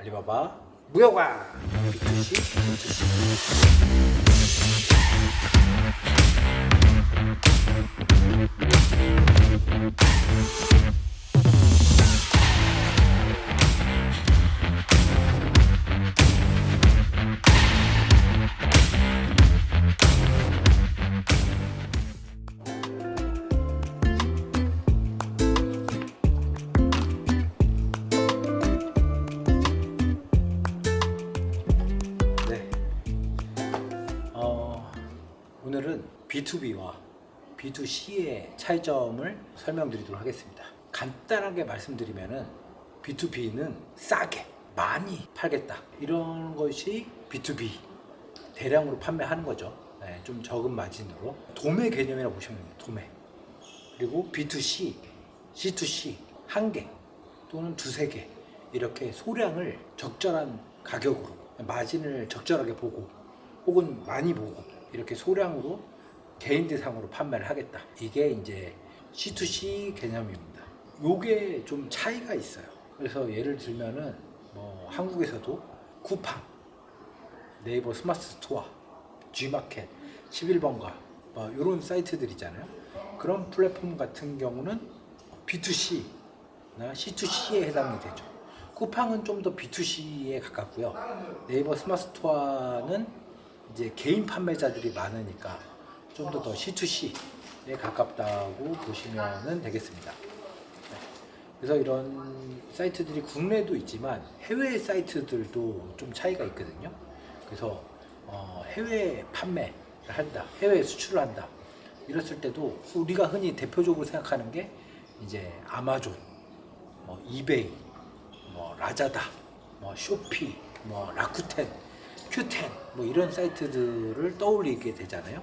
알리바바 무역왕 B2C B2C 네. 오늘은 B2B와 B2C의 차이점을 설명드리도록 하겠습니다. 간단하게 말씀드리면은 B2B는 싸게 많이 팔겠다 이런 것이 B2B 대량으로 판매하는 거죠. 네, 좀 적은 마진으로 도매 개념이라고 보시면 됩니다. 도매. 그리고 B2C, C2C 한 개 또는 두세 개 이렇게 소량을 적절한 가격으로 마진을 적절하게 보고 혹은 많이 보고 이렇게 소량으로 개인 대상으로 판매를 하겠다. 이게 이제 C2C 개념입니다. 요게 좀 차이가 있어요. 그래서 예를 들면은 뭐 한국에서도 쿠팡, 네이버 스마트 스토어, G마켓, 11번가 뭐 이런 사이트들 있잖아요. 그런 플랫폼 같은 경우는 B2C나 C2C에 해당이 되죠. 쿠팡은 좀 더 B2C에 가깝고요. 네이버 스마트 스토어는 이제 개인 판매자들이 많으니까 좀 더 더 C2C에 가깝다고 보시면 되겠습니다. 네. 그래서 이런 사이트들이 국내도 있지만 해외 사이트들도 좀 차이가 있거든요. 그래서 어, 해외 판매를 한다, 해외 수출을 한다. 이랬을 때도 우리가 흔히 대표적으로 생각하는 게 이제 아마존, 뭐 이베이, 뭐 라자다, 뭐 쇼피, 뭐 라쿠텐, 큐텐 뭐 이런 사이트들을 떠올리게 되잖아요.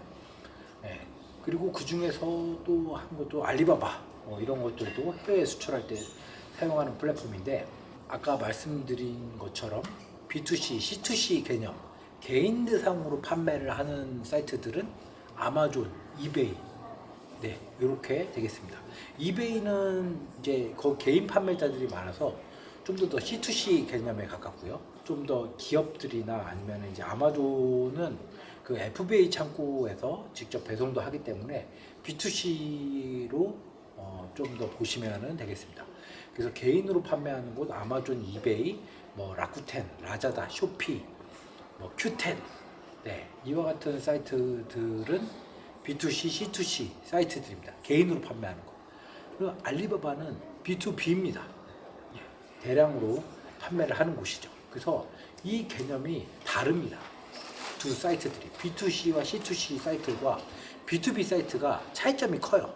예. 그리고 그 중에서 또 한 것도 알리바바 뭐 이런 것들도 해외 수출할 때 사용하는 플랫폼인데 아까 말씀드린 것처럼 B2C, C2C 개념 개인 대상으로 판매를 하는 사이트들은 아마존, 이베이 네 이렇게 되겠습니다. 이베이는 이제 그 개인 판매자들이 많아서 좀 더 더 C2C 개념에 가깝고요. 좀 더 기업들이나 아니면 이제 아마존은 그 FBA 창고에서 직접 배송도 하기 때문에 B2C로 어, 좀 더 보시면 되겠습니다. 그래서 개인으로 판매하는 곳 아마존, 이베이, 뭐 라쿠텐, 라자다, 쇼피, 뭐 큐텐, 네 이와 같은 사이트들은 B2C, C2C 사이트들입니다. 개인으로 판매하는 거. 그리고 알리바바는 B2B입니다. 대량으로 판매를 하는 곳이죠. 그래서 이 개념이 다릅니다. 두 사이트들이 B2C와 C2C 사이트와 B2B 사이트가 차이점이 커요.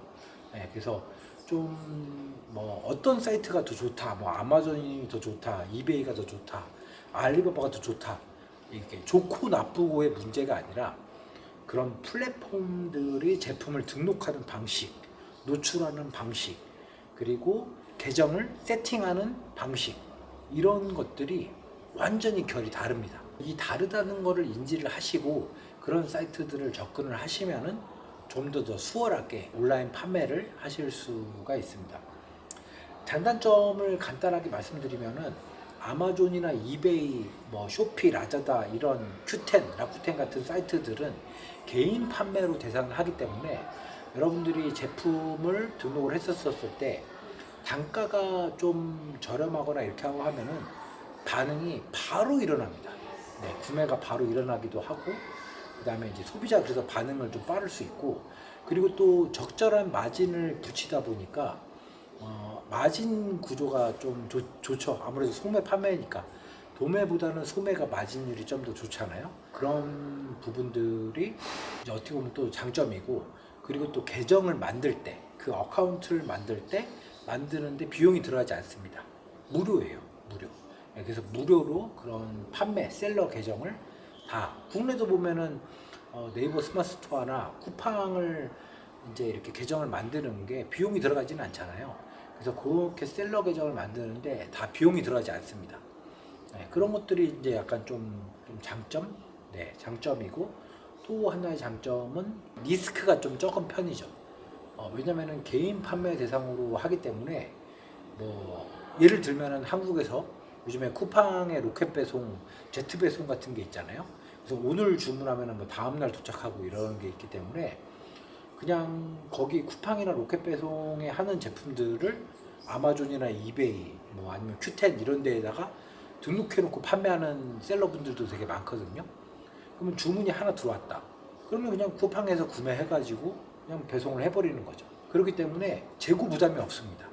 네, 그래서 좀 뭐 어떤 사이트가 더 좋다, 뭐 아마존이 더 좋다, 이베이가 더 좋다, 알리바바가 더 좋다. 이게 좋고 나쁘고의 문제가 아니라 그런 플랫폼들이 제품을 등록하는 방식, 노출하는 방식, 그리고 계정을 세팅하는 방식 이런 것들이 완전히 결이 다릅니다. 이 다르다는 것을 인지를 하시고 그런 사이트들을 접근을 하시면은 좀더 더 수월하게 온라인 판매를 하실 수가 있습니다. 장단점을 간단하게 말씀드리면은 아마존이나 이베이, 뭐 쇼피, 라자다 이런 큐텐, 라쿠텐 같은 사이트들은 개인 판매로 대상을 하기 때문에 여러분들이 제품을 등록을 했었을 때 단가가 좀 저렴하거나 이렇게 하고 하면은 반응이 바로 일어납니다. 네, 구매가 바로 일어나기도 하고 그다음에 이제 소비자 그래서 반응을 좀 빠를 수 있고 그리고 또 적절한 마진을 붙이다 보니까 어, 마진 구조가 좀 좋, 좋죠. 아무래도 소매 판매니까 도매보다는 소매가 마진율이 좀 더 좋잖아요. 그런 부분들이 이제 어떻게 보면 또 장점이고 그리고 또 계정을 만들 때 그 어카운트를 만들 때 만드는데 비용이 들어가지 않습니다. 무료예요. 무료. 예, 그래서 무료로 그런 판매 셀러 계정을 다 국내도 보면은 어, 네이버 스마트 스토어나 쿠팡을 이제 이렇게 계정을 만드는 게 비용이 들어가지는 않잖아요. 그래서 그렇게 셀러 계정을 만드는데 다 비용이 들어가지 않습니다. 네, 그런 것들이 이제 약간 좀, 좀 장점, 네, 장점이고 또 하나의 장점은 리스크가 좀 적은 편이죠. 어, 왜냐면은 개인 판매 대상으로 하기 때문에 뭐 예를 들면은 한국에서 요즘에 쿠팡의 로켓 배송, 제트 배송 같은 게 있잖아요. 그래서 오늘 주문하면 뭐 다음 날 도착하고 이런 게 있기 때문에 그냥 거기 쿠팡이나 로켓 배송에 하는 제품들을 아마존이나 이베이 뭐 아니면 큐텐 이런 데에다가 등록해놓고 판매하는 셀러분들도 되게 많거든요. 그러면 주문이 하나 들어왔다. 그러면 그냥 쿠팡에서 구매해가지고 그냥 배송을 해버리는 거죠. 그렇기 때문에 재고 부담이 없습니다.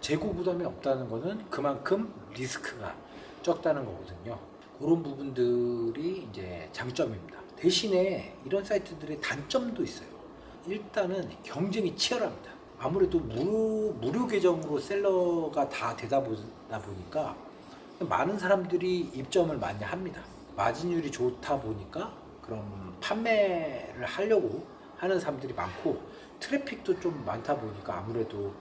재고 부담이 없다는 거는 그만큼 리스크가 적다는 거거든요. 그런 부분들이 이제 장점입니다. 대신에 이런 사이트들의 단점도 있어요. 일단은 경쟁이 치열합니다. 아무래도 무료, 무료 계정으로 셀러가 다 되다 보다 보니까 많은 사람들이 입점을 많이 합니다. 마진율이 좋다 보니까 그럼 판매를 하려고 하는 사람들이 많고 트래픽도 좀 많다 보니까 아무래도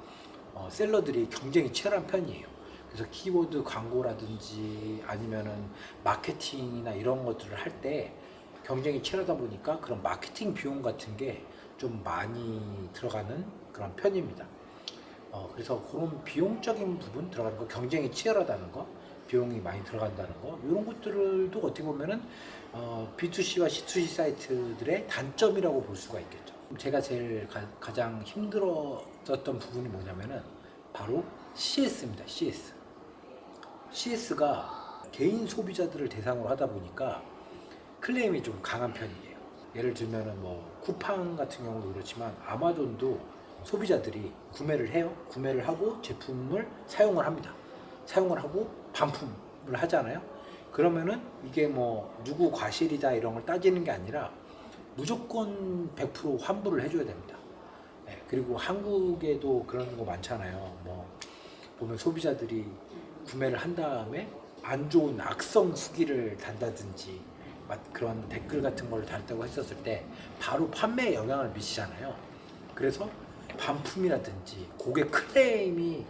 어, 셀러들이 경쟁이 치열한 편이에요. 그래서 키워드 광고라든지 아니면은 마케팅이나 이런 것들을 할 때 경쟁이 치열하다 보니까 그런 마케팅 비용 같은 게 좀 많이 들어가는 그런 편입니다. 어, 그래서 그런 비용적인 부분 들어가는 거, 경쟁이 치열하다는 거, 비용이 많이 들어간다는 거, 이런 것들도 어떻게 보면은 어, B2C와 C2C 사이트들의 단점이라고 볼 수가 있겠죠. 제가 제일 가, 장 힘들었던 부분이 뭐냐면은 바로 CS입니다. CS. CS가 개인 소비자들을 대상으로 하다 보니까 클레임이 좀 강한 편이에요. 예를 들면은 뭐 쿠팡 같은 경우도 그렇지만 아마존도 소비자들이 구매를 해요. 구매를 하고 제품을 사용을 합니다. 사용을 하고 반품을 하잖아요. 그러면은 이게 뭐 누구 과실이다 이런 걸 따지는 게 아니라 무조건 100% 환불을 해줘야 됩니다. 예, 그리고 한국에도 그런 거 많잖아요. 뭐 보면 소비자들이 구매를 한 다음에 안 좋은 악성 후기를 단다든지 막 그런 댓글 같은 걸 달다고 했었을 때 바로 판매에 영향을 미치잖아요. 그래서 반품이라든지 고객 클레임이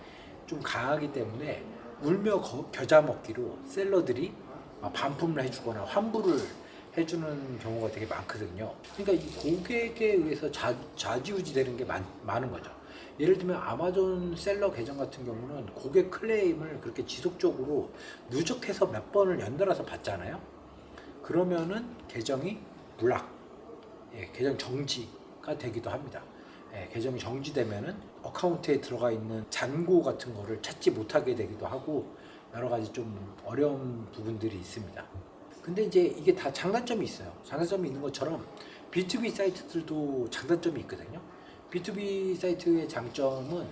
좀 강하기 때문에 울며 거- 겨자 먹기로 셀러들이 막 반품을 해주거나 환불을 해주는 경우가 되게 많거든요. 그러니까 이 고객에 의해서 자, 좌지우지 되는 게 많, 많은 거죠. 예를 들면 아마존 셀러 계정 같은 경우는 고객 클레임을 그렇게 지속적으로 누적해서 몇 번을 연달아서 받잖아요. 그러면은 계정이 블락, 예, 계정 정지가 되기도 합니다. 예, 계정이 정지되면은 어카운트에 들어가 있는 잔고 같은 거를 찾지 못하게 되기도 하고 여러 가지 좀 어려운 부분들이 있습니다. 근데 이제 이게 다 장단점이 있어요. 장단점이 있는 것처럼 B2B 사이트들도 장단점이 있거든요. B2B 사이트의 장점은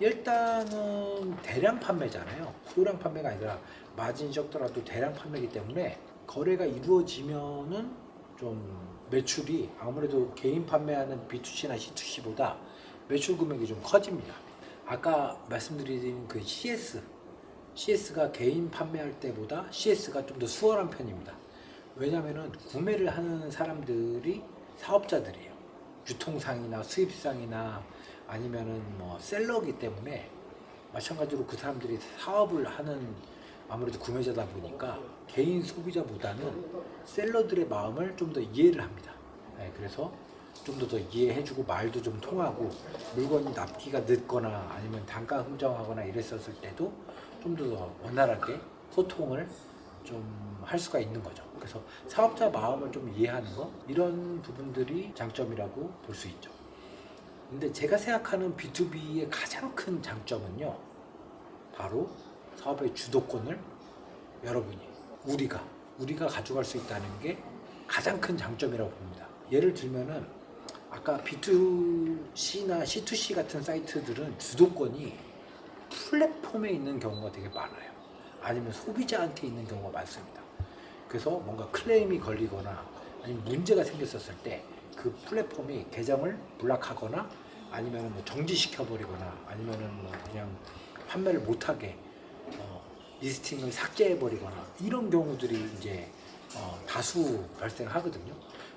일단은 대량 판매잖아요. 소량 판매가 아니라 마진이 적더라도 대량 판매이기 때문에 거래가 이루어지면은 좀 매출이 아무래도 개인 판매하는 B2C나 C2C보다 매출 금액이 좀 커집니다. 아까 말씀드린 그 CS, CS가 개인 판매할 때보다 CS가 좀 더 수월한 편입니다. 왜냐하면 구매를 하는 사람들이 사업자들이에요. 유통상이나 수입상이나 아니면은 뭐 셀러기 때문에 마찬가지로 그 사람들이 사업을 하는 아무래도 구매자다 보니까 개인 소비자보다는 셀러들의 마음을 좀 더 이해를 합니다. 네, 그래서 좀 더 더 이해해주고 말도 좀 통하고 물건이 납기가 늦거나 아니면 단가 흥정하거나 이랬었을 때도 좀 더 원활하게 소통을 좀 할 수가 있는 거죠. 그래서 사업자 마음을 좀 이해하는 거 이런 부분들이 장점이라고 볼 수 있죠. 근데 제가 생각하는 B2B의 가장 큰 장점은요. 바로 사업의 주도권을 여러분이 우리가 우리가 가져갈 수 있다는 게 가장 큰 장점이라고 봅니다. 예를 들면은 아까 B2C나 C2C 같은 사이트들은 주도권이 플랫폼에 있는 경우가 되게 많아요. 아니면 소비자한테 있는 경우가 많습니다. 그래서 뭔가 클레임이 걸리거나 아니면 문제가 생겼었을 때 그 플랫폼이 계정을 블락하거나 아니면 뭐 정지시켜 버리거나 아니면은 뭐 그냥 판매를 못하게 어, 리스팅을 삭제해 버리거나 이런 경우들이 이제 어, 다수 발생하거든요.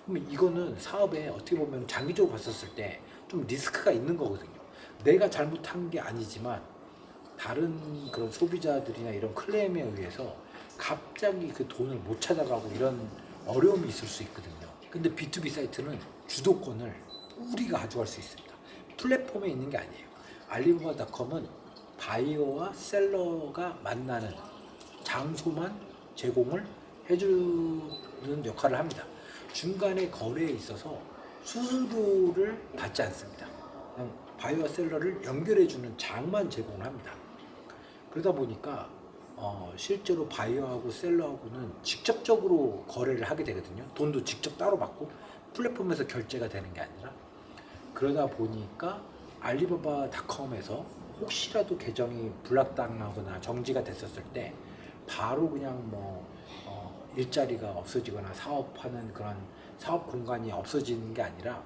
그러면 이거는 사업에 어떻게 보면 장기적으로 봤었을 때 좀 리스크가 있는 거거든요. 내가 잘못한 게 아니지만 다른 그런 소비자들이나 이런 클레임에 의해서 갑자기 그 돈을 못 찾아가고 이런 어려움이 있을 수 있거든요. 근데 B2B 사이트는 주도권을 우리가 가져갈 수 있습니다. 플랫폼에 있는 게 아니에요. 알리바바닷컴은 바이어와 셀러가 만나는 장소만 제공을 해주는 역할을 합니다. 중간에 거래에 있어서 수수료를 받지 않습니다. 바이오와 셀러를 연결해주는 장만 제공을 합니다. 그러다 보니까 어, 실제로 바이어하고 셀러하고는 직접적으로 거래를 하게 되거든요. 돈도 직접 따로 받고 플랫폼에서 결제가 되는 게 아니라 그러다 보니까 알리바바닷컴에서 혹시라도 계정이 블락당하거나 정지가 됐었을 때 바로 그냥 뭐 어, 일자리가 없어지거나 사업하는 그런 사업 공간이 없어지는 게 아니라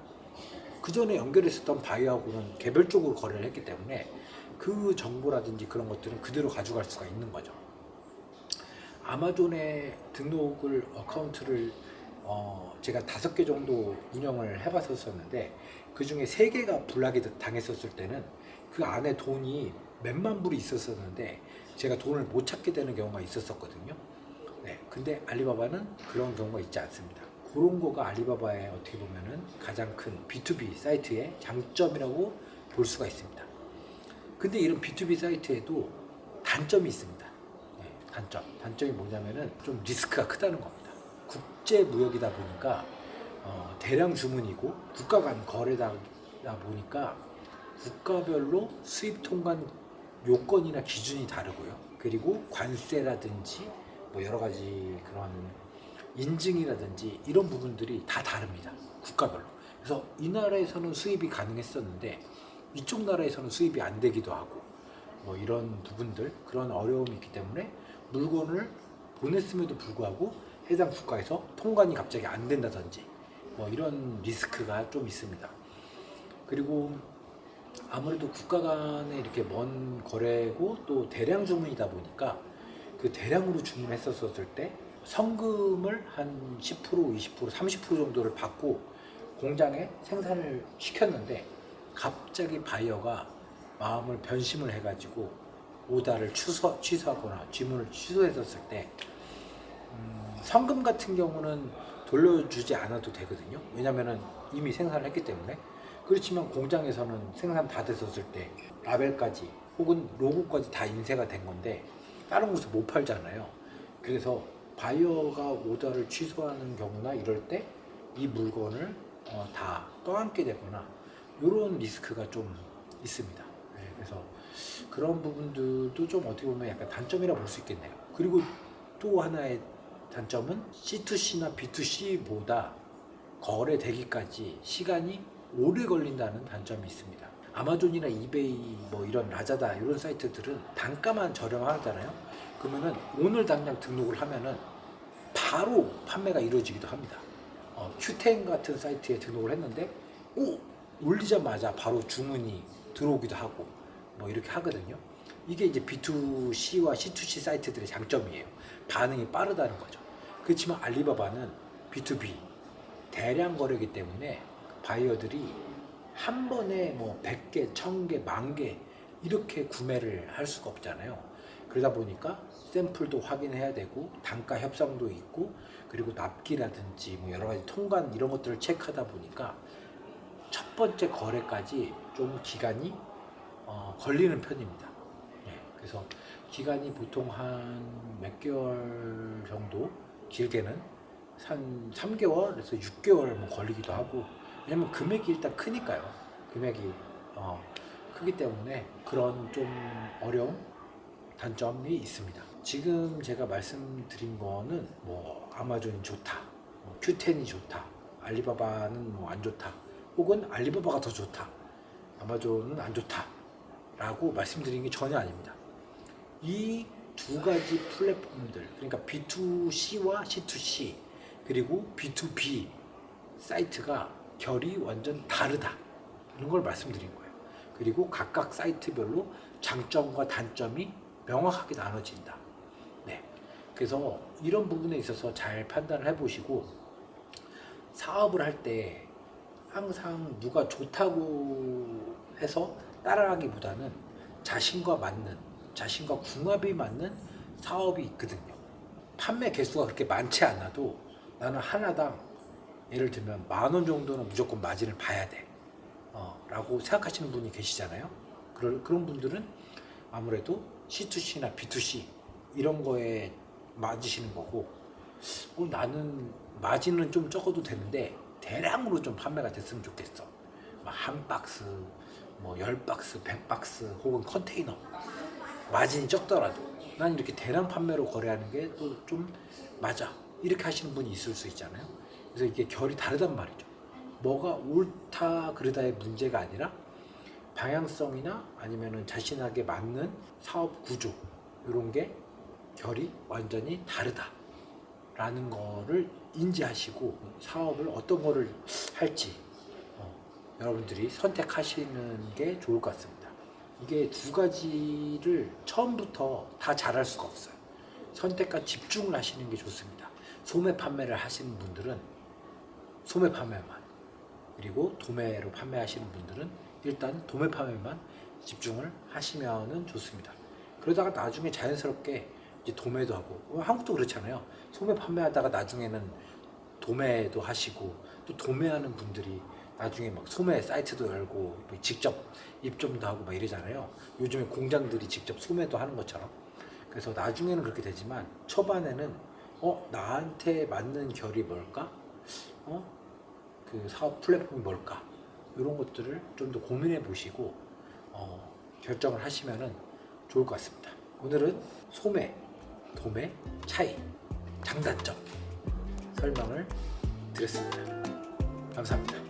그 전에 연결했었던 바이어하고는 개별적으로 거래를 했기 때문에 그 정보라든지 그런 것들은 그대로 가져갈 수가 있는 거죠. 아마존에 등록을 어카운트를 어, 제가 다섯 개 정도 운영을 해봤었었는데 그 중에 세 개가 블락이 당했었을 때는 그 안에 돈이 몇만 불이 있었었는데 제가 돈을 못 찾게 되는 경우가 있었었거든요. 네, 근데 알리바바는 그런 경우가 있지 않습니다. 그런 거가 알리바바의 어떻게 보면은 가장 큰 B2B 사이트의 장점이라고 볼 수가 있습니다. 근데 이런 B2B 사이트에도 단점이 있습니다. 네, 단점. 단점이 뭐냐면은 좀 리스크가 크다는 겁니다. 국제 무역이다 보니까 어, 대량 주문이고 국가 간 거래다 보니까 국가별로 수입 통관 요건이나 기준이 다르고요. 그리고 관세라든지 뭐 여러 가지 그런 인증이라든지 이런 부분들이 다 다릅니다. 국가별로. 그래서 이 나라에서는 수입이 가능했었는데 이쪽 나라에서는 수입이 안 되기도 하고 뭐 이런 부분들 그런 어려움이 있기 때문에 물건을 보냈음에도 불구하고 해당 국가에서 통관이 갑자기 안 된다든지 뭐 이런 리스크가 좀 있습니다. 그리고 아무래도 국가 간에 이렇게 먼 거래고 또 대량 주문이다 보니까 그 대량으로 주문했었을 때 성금을 한 10%, 20%, 30% 정도를 받고 공장에 생산을 시켰는데 갑자기 바이어가 마음을 변심을 해가지고 오다를 취소, 취소하거나 주문을 취소했었을 때 음, 성금 같은 경우는 돌려주지 않아도 되거든요. 왜냐면은 이미 생산을 했기 때문에. 그렇지만 공장에서는 생산 다 됐었을 때 라벨까지 혹은 로고까지 다 인쇄가 된 건데 다른 곳에 못 팔잖아요. 그래서 바이어가 오더를 취소하는 경우나 이럴 때 이 물건을 어, 다 떠안게 되거나 이런 리스크가 좀 있습니다. 네, 그래서 그런 부분들도 좀 어떻게 보면 약간 단점이라 볼 수 있겠네요. 그리고 또 하나의 단점은 C2C나 B2C보다 거래 되기까지 시간이 오래 걸린다는 단점이 있습니다. 아마존이나 이베이 뭐 이런 라자다 이런 사이트들은 단가만 저렴하잖아요. 그러면은 오늘 당장 등록을 하면은 바로 판매가 이루어지기도 합니다. 어, 큐텐 같은 사이트에 등록을 했는데 오 올리자마자 바로 주문이 들어오기도 하고 뭐 이렇게 하거든요. 이게 이제 B2C와 C2C 사이트들의 장점이에요. 반응이 빠르다는 거죠. 그렇지만 알리바바는 B2B 대량 거래이기 때문에 바이어들이 한 번에 뭐 100개, 1000개, 만개 이렇게 구매를 할 수가 없잖아요. 그러다 보니까 샘플도 확인해야 되고 단가 협상도 있고 그리고 납기라든지 뭐 여러 가지 통관 이런 것들을 체크하다 보니까 첫 번째 거래까지 좀 기간이 어, 걸리는 편입니다. 예, 그래서 기간이 보통 한 몇 개월 정도 길게는 한 3개월에서 6개월 뭐 걸리기도 하고 왜냐면 금액이 일단 크니까요. 금액이 어, 크기 때문에 그런 좀 어려움 단점이 있습니다. 지금 제가 말씀드린 거는 뭐 아마존이 좋다, 뭐 q10이 좋다, 알리바바는 뭐 안 좋다, 혹은 알리바바가 더 좋다, 아마존은 안 좋다 라고 말씀드린 게 전혀 아닙니다. 이 두 가지 플랫폼들, 그러니까 B2C와 C2C 그리고 B2B 사이트가 결이 완전 다르다 이런 걸 말씀드린 거예요. 그리고 각각 사이트별로 장점과 단점이 명확하게 나눠진다. 네. 그래서 이런 부분에 있어서 잘 판단을 해보시고 사업을 할 때 항상 누가 좋다고 해서 따라가기보다는 자신과 맞는 자신과 궁합이 맞는 사업이 있거든요. 판매 개수가 그렇게 많지 않아도 나는 하나당 예를 들면 만 원 정도는 무조건 마진을 봐야 돼. 어, 라고 생각하시는 분이 계시잖아요. 그런, 그런 분들은 아무래도 C2C나 B2C 이런 거에 맞으시는 거고 어, 나는 마진은 좀 적어도 되는데 대량으로 좀 판매가 됐으면 좋겠어. 막한 박스, 뭐 열 박스, 백 박스 혹은 컨테이너 마진이 적더라도 난 이렇게 대량 판매로 거래하는 게 또 좀 맞아 이렇게 하시는 분이 있을 수 있잖아요. 그래서 이게 결이 다르단 말이죠. 뭐가 옳다 그르다의 문제가 아니라 방향성이나 아니면은 자신에게 맞는 사업 구조 이런 게 결이 완전히 다르다 라는 거를 인지하시고 사업을 어떤 거를 할지 어, 여러분들이 선택하시는 게 좋을 것 같습니다. 이게 두 가지를 처음부터 다 잘할 수가 없어요. 선택과 집중을 하시는 게 좋습니다. 소매 판매를 하시는 분들은 소매 판매만 그리고 도매로 판매하시는 분들은 일단 도매 판매만 집중을 하시면은 좋습니다. 그러다가 나중에 자연스럽게 이제 도매도 하고 어, 한국도 그렇잖아요. 소매 판매하다가 나중에는 도매도 하시고 또 도매하는 분들이 나중에 막 소매 사이트도 열고 뭐 직접 입점도 하고 막 이러잖아요. 요즘에 공장들이 직접 소매도 하는 것처럼. 그래서 나중에는 그렇게 되지만 초반에는 어 나한테 맞는 결이 뭘까? 어그 사업 플랫폼이 뭘까? 이런 것들을 좀 더 고민해 보시고 어, 결정을 하시면은 좋을 것 같습니다. 오늘은 소매, 도매 차이, 장단점 설명을 드렸습니다. 감사합니다.